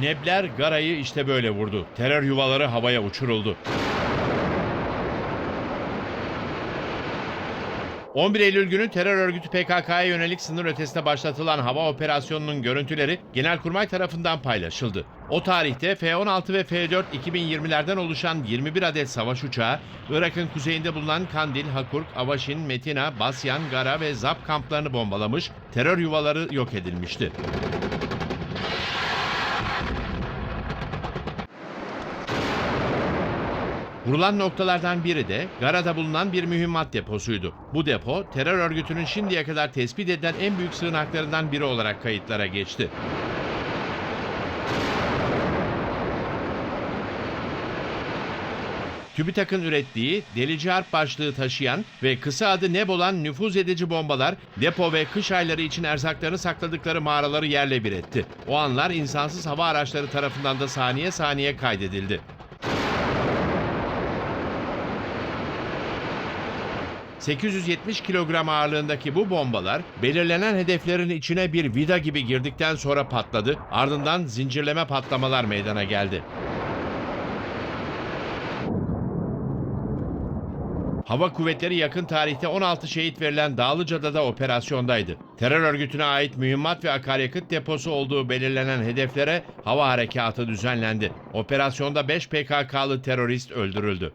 Nebler Gara'yı işte böyle vurdu. Terör yuvaları havaya uçuruldu. 11 Eylül günü terör örgütü PKK'ya yönelik sınır ötesine başlatılan hava operasyonunun görüntüleri Genelkurmay tarafından paylaşıldı. O tarihte F-16 ve F-4 2020'lerden oluşan 21 adet savaş uçağı, Irak'ın kuzeyinde bulunan Kandil, Hakurk, Avaşin, Metina, Basyan, Gara ve Zap kamplarını bombalamış, terör yuvaları yok edilmişti. Vurulan noktalardan biri de Gara'da bulunan bir mühimmat deposuydu. Bu depo terör örgütünün şimdiye kadar tespit edilen en büyük sığınaklarından biri olarak kayıtlara geçti. TÜBİTAK'ın ürettiği delici harp başlığı taşıyan ve kısa adı NEB olan nüfuz edici bombalar depo ve kış ayları için erzaklarını sakladıkları mağaraları yerle bir etti. O anlar insansız hava araçları tarafından da saniye saniye kaydedildi. ...870 kilogram ağırlığındaki bu bombalar... ...belirlenen hedeflerin içine bir vida gibi girdikten sonra patladı... ...ardından zincirleme patlamalar meydana geldi. Hava kuvvetleri yakın tarihte 16 şehit verilen Dağlıca'da da operasyondaydı. Terör örgütüne ait mühimmat ve akaryakıt deposu olduğu belirlenen hedeflere hava harekatı düzenlendi. Operasyonda 5 PKK'lı terörist öldürüldü.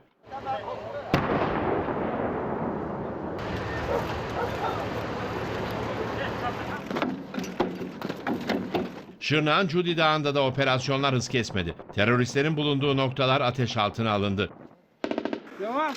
Şırnak'ın Cudi Dağı'nda da operasyonlar hız kesmedi. Teröristlerin bulunduğu noktalar ateş altına alındı. Devam.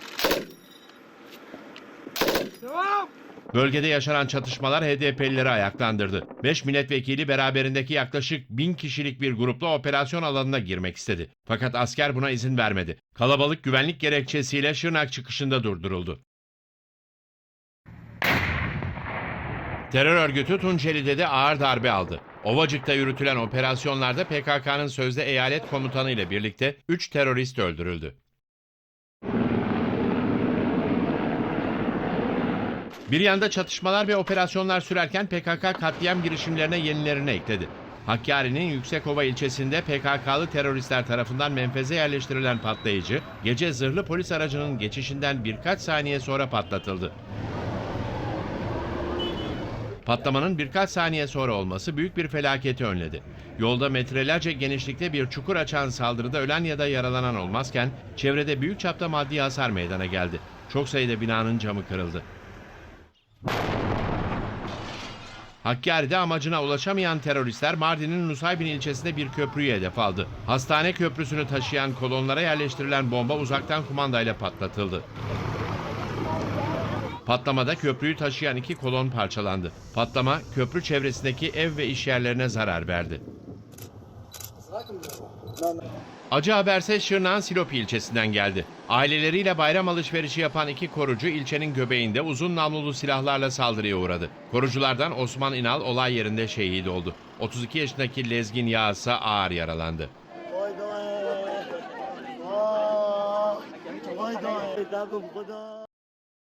Devam. Bölgede yaşanan çatışmalar HDP'lileri ayaklandırdı. 5 milletvekili beraberindeki yaklaşık 1000 kişilik bir grupla operasyon alanına girmek istedi. Fakat asker buna izin vermedi. Kalabalık güvenlik gerekçesiyle Şırnak çıkışında durduruldu. Terör örgütü Tunceli'de de ağır darbe aldı. Ovacık'ta yürütülen operasyonlarda PKK'nın sözde eyalet komutanı ile birlikte 3 terörist öldürüldü. Bir yanda çatışmalar ve operasyonlar sürerken PKK katliam girişimlerine yenilerini ekledi. Hakkari'nin Yüksekova ilçesinde PKK'lı teröristler tarafından menfeze yerleştirilen patlayıcı, gece zırhlı polis aracının geçişinden birkaç saniye sonra patlatıldı. Patlamanın birkaç saniye sonra olması büyük bir felaketi önledi. Yolda metrelerce genişlikte bir çukur açan saldırıda ölen ya da yaralanan olmazken çevrede büyük çapta maddi hasar meydana geldi. Çok sayıda binanın camı kırıldı. Hakkari'de amacına ulaşamayan teröristler Mardin'in Nusaybin ilçesinde bir köprüyü hedef aldı. Hastane köprüsünü taşıyan kolonlara yerleştirilen bomba uzaktan kumandayla patlatıldı. Patlamada köprüyü taşıyan iki kolon parçalandı. Patlama köprü çevresindeki ev ve iş yerlerine zarar verdi. Acı haberse Şırnak'ın Silopi ilçesinden geldi. Aileleriyle bayram alışverişi yapan iki korucu ilçenin göbeğinde uzun namlulu silahlarla saldırıya uğradı. Koruculardan Osman İnal olay yerinde şehit oldu. 32 yaşındaki Lezgin Yağızsa ağır yaralandı. Hayda. Hayda.